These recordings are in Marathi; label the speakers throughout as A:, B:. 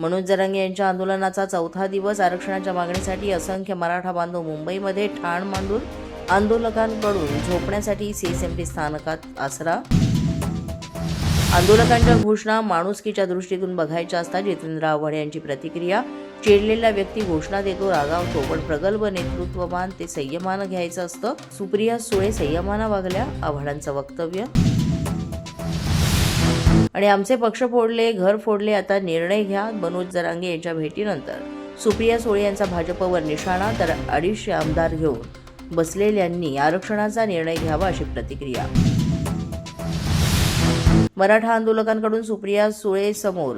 A: मनोज जरांगे यांच्या आंदोलनाचा चौथा दिवस आरक्षणाच्या मागणीसाठी असंख्य मराठा बांधव मुंबईमध्ये ठाण मांडून आंदोलकांकडून झोपण्यासाठी सीएसएमटी स्थानकात आसरा. आंदोलकांच्या घोषणा माणुसकीच्या दृष्टीतून बघायच्या असतात जितेंद्र आव्हाड यांची प्रतिक्रिया. चिडलेला व्यक्ती घोषणा देतो रागावतो पण प्रगल्भ नेतृत्वमान ते संयमानं घ्यायचं असतं. सुप्रिया सुळे संयमानं वागल्या आव्हाडांचं वक्तव्य. आणि आमचे पक्ष फोडले घर फोडले आता निर्णय घ्या मनोज जरांगे यांच्या भेटीनंतर. सुप्रिया सुळे यांचा भाजपवर निशाणा तर अडीचशे आमदार घेऊन बसलेल्यांनी आरक्षणाचा निर्णय घ्यावा अशी प्रतिक्रिया. मराठा आंदोलकांकडून सुप्रिया सुळे समोर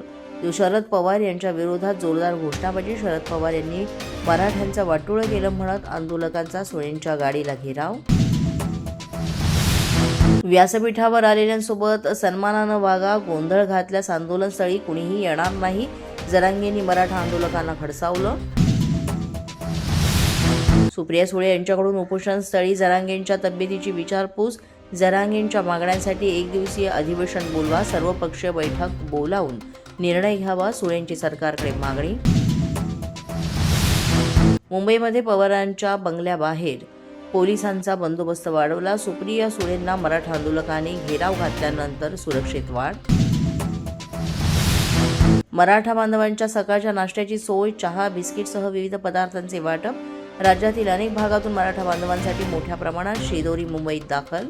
A: शरद पवार यांच्या विरोधात जोरदार घोषणाबाजी. शरद पवार यांनी मराठ्यांचं वाटोळं केलं म्हणत आंदोलकांचा सुळेंच्या गाडीला घेराव व्यासपीठावर आलेल्यांसोबत सन्मानानं वागा गोंधळ घातल्यास आंदोलनस्थळी कुणीही येणार नाही. जरांगेंनी मराठा आंदोलकांना खडसावलं. सुप्रिया सुळे यांच्याकडून उपोषणस्थळी जरांगेंच्या तब्येतीची विचारपूस. जरांगेंच्या मागण्यांसाठी एक दिवसीय अधिवेशन बोलवा सर्वपक्षीय बैठक बोलावून निर्णय घ्यावा सुळेंची सरकारकडे मागणी. मुंबईमध्ये पवारांच्या बंगल्याबाहेर पोलिसांचा बंदोबस्त वाढवला. सुप्रिया सुळेंना मराठा आंदोलकांनी घेराव घातल्यानंतर सुरक्षित वाढ. मराठा बांधवांच्या सकाळच्या नाश्त्याची सोय चहा बिस्किटसह विविध पदार्थांचे वाटप. राज्यातील अनेक भागातून मराठा बांधवांसाठी मोठ्या प्रमाणात शेदोरी मुंबईत दाखल.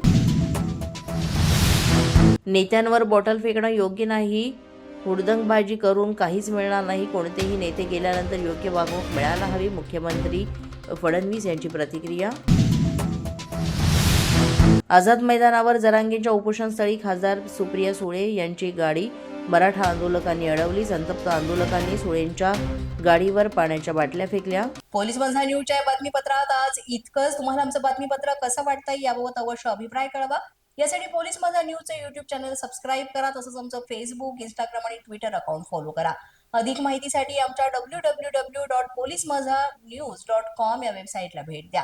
A: नेत्यांवर बॉटल फेकणं योग्य नाही. हुडदंगबाजी करून काहीच मिळणार नाही. कोणतेही नेते गेल्यानंतर योग्य वागणूक मिळायला हवी मुख्यमंत्री फडणवीस यांची प्रतिक्रिया आझाद मैदानावर जरांगेंच्या उपोषणस्थळी खासदार सुप्रिया सुळे यांची गाडी मराठा आंदोलकांनी अडवली. संतप्त आंदोलकांनी सुळेंच्या गाडीवर पाण्याच्या बाटल्या फेकल्या.
B: पोलीस बंधा न्यूजच्या बातमीपत्रात आज इतकंच. तुम्हाला आमचं बातमीपत्र कसं वाटतंय याबाबत अवश्य अभिप्राय कळवा. यासाठी पोलीस माझा न्यूजचं युट्यूब चॅनल सबस्क्राईब करा तसंच आमचं फेसबुक इंस्टाग्राम आणि ट्विटर अकाउंट फॉलो करा. अधिक माहितीसाठी आमच्या W W W dot police Majha news dot com या वेबसाईटला भेट द्या.